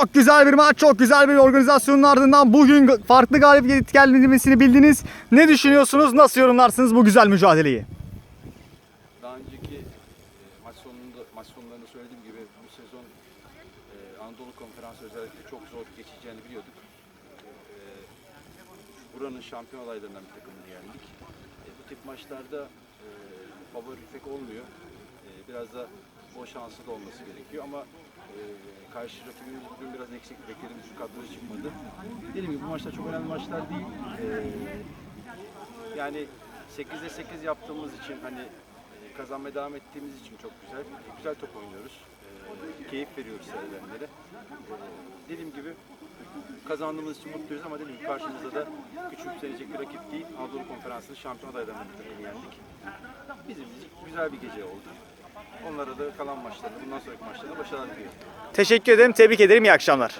çok güzel bir maç, çok güzel bir organizasyonun ardından bugün farklı galibiyet gelmesini bildiniz. Ne düşünüyorsunuz? Nasıl yorumlarsınız bu güzel mücadeleyi? Daha önceki e, maç sonunda maç sonlarında söylediğim gibi bu sezon e, Anadolu Konferansı özellikle çok zor geçeceğini biliyorduk. E, buranın şampiyon adaylarından bir takımını yendik. E, bu tip maçlarda favori pek olmuyor. Biraz da bol şanslı da olması gerekiyor ama karşı rakibimiz bugün biraz eksik. Beklediğimiz kadroya çıkmadı. Dediğim gibi bu maçlar çok önemli maçlar değil. E, yani 8'de 8 yaptığımız için hani e, kazanmaya devam ettiğimiz için çok güzel. Güzel top oynuyoruz. E, keyif veriyoruz seyredenlere. E, dediğim gibi kazandığımız için mutluyuz ama dediğim gibi karşımızda da küçümsenecek bir rakip değil. Anadolu Konferansı'nın şampiyon adaylarından yendik. Bizim güzel bir gece oldu. Kalan maçlarda, bundan sonraki maçlarda başarılar diliyorum. Teşekkür ederim, tebrik ederim, iyi akşamlar.